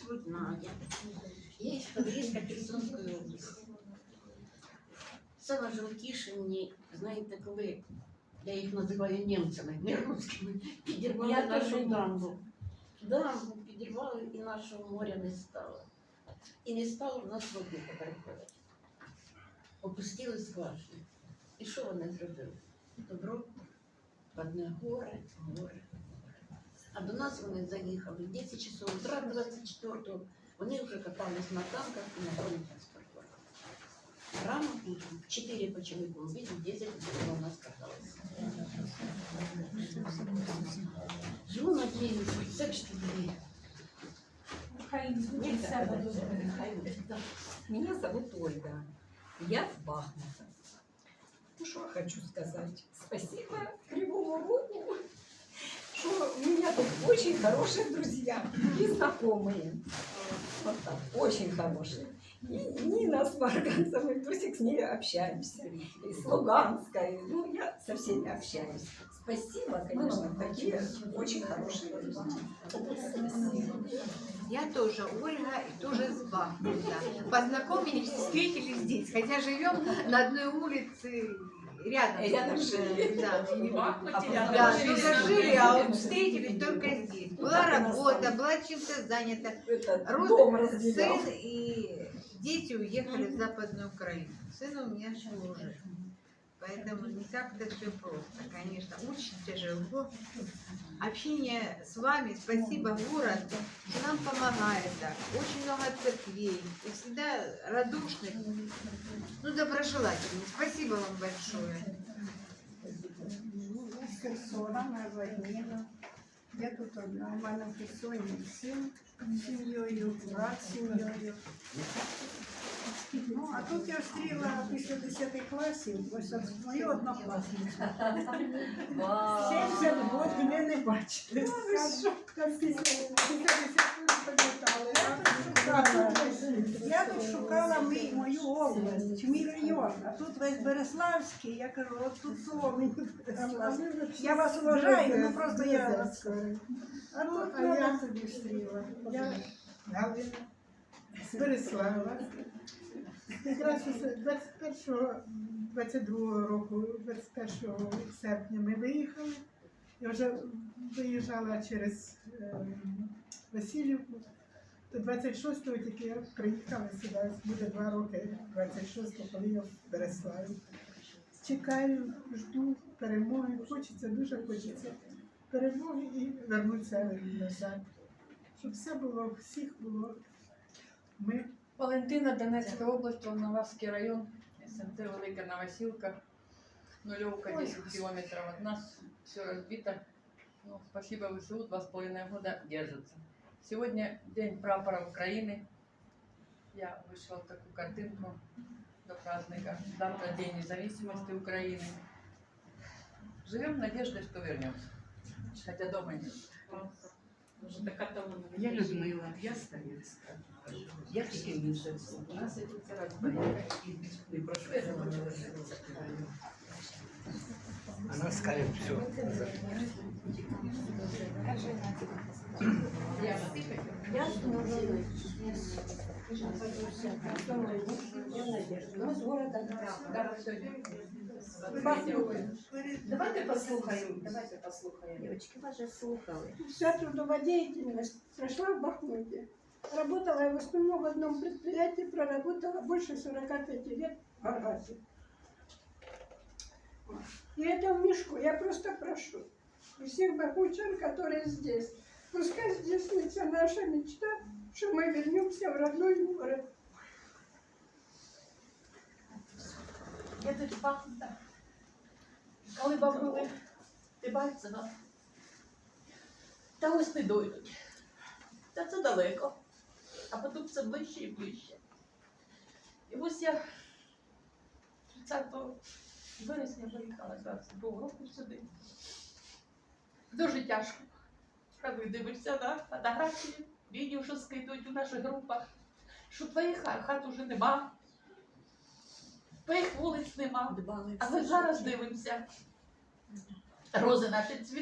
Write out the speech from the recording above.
Зовут Надя. Я Подвижка Херсонської області. Саме жовтіше мені, знаєте, коли я їх називаю німцями, не русскими, підірвали Я нашу дамбу. Дамбу підірвали і нашого моря не стало. І не стало в нас води переходити. Опустили скважини. І що вони зробили? Добро одне горе, горе. А до нас вони заїхали в 10 часов утра 24-го. Вони вже катались на танках і на бронетранспортерах. Рано утром в 4 почали бомбити, в 10 вже у нас каталися. Живу надіюсь, що все ж таки. Хай від себе добре. Хай буде. Так. Меня зовут Ольга. Я с Бахмута. Ну, что я хочу сказать? Спасибо Кривому Рогу, что у меня тут очень хорошие друзья и знакомые. Вот так, очень хорошие. И Нина с Марганцем, до сих с ней общаемся. И с Луганской. Ну, я со всеми общаюсь. Спасибо, конечно, такие очень хорошие друзья. Я тоже Ольга и тоже из Бахмута. Познакомились, встретились здесь, хотя живем на одной улице рядом. Рядом жили. Да, да, жили, а вот встретились только здесь. Была работа, была чем-то занята. Род- сын и дети уехали в Западную Украину. Сын у меня служит. Поэтому не так-то все просто, конечно. Очень тяжело. Общение с вами, спасибо, город, что нам помогает так. Очень много церквей. И всегда радушных, ну, доброжелательных. Спасибо вам большое. З Херсона на Вагніна. Я тут одна. У мене в Херсоні син з сім'єю, брат з сім'єю. Ну, а тут я встріла після 10 класів, ось от мою однокласницю. 70 років ми не бачили. Там після після 10 пам'ятали. Я тут шукала- мій- мою область, мій район, а тут весь Береславський, я кажу, от тут Береславське. Я вас вважаю, ну просто я. А тут я тоді встріла. Галина з Береслава. Якраз ось 21 22 року, 21 серпня ми виїхали. Я вже виїжджала через ем, Васильівку. То 26-го тільки я приїхала сюди. Буде два роки 26-го, коли я в Береславі. Чекаю, жду перемоги. Хочеться, дуже хочеться перемоги і вернутися назад. Щоб все було, всіх було. Ми Валентина, Донецька область, Волноваський район, СМТ Велика Новосілка, нулевка 10 километров от нас, все разбито. Ну, спасибо ВСУ, два с половиной года держится. Сегодня день прапора Украины. Я вышла такую картинку до праздника. Завтра День независимости Украины. Живем в надежде, что вернемся. Хотя дома нет. Я Людмила, я Ставицька. Я тільки місяць. У нас эти все разбиты. Не прошу, я Она скажет все. Я Я Ну, з города Да, все. Давайте послухаємо. Давайте послухаємо. Девочки, вас же слухали. Вся трудовая деятельность прошла в Бахмуте. Работала я в основном в одном предприятии, проработала больше 45 лет в Аргасе. И это в мешку. Я просто прошу всех бахмутчан, которые здесь, пускай здесь снится наша мечта, что мы вернемся в родной город. Тут Бахмута. Коли бабули Дебальцева, та ось не дойдуть. Та це далеко. А потім все ближче і ближче. І ось я 30 вересня виїхала 22 року сюди. Дуже тяжко. Коли дивишся на фотографії, відео, що скидують у наших групах, що твоїх хат, уже нема. Твоїх вулиць нема. Дбали А ми зараз дивимося. Рози наші цвіт.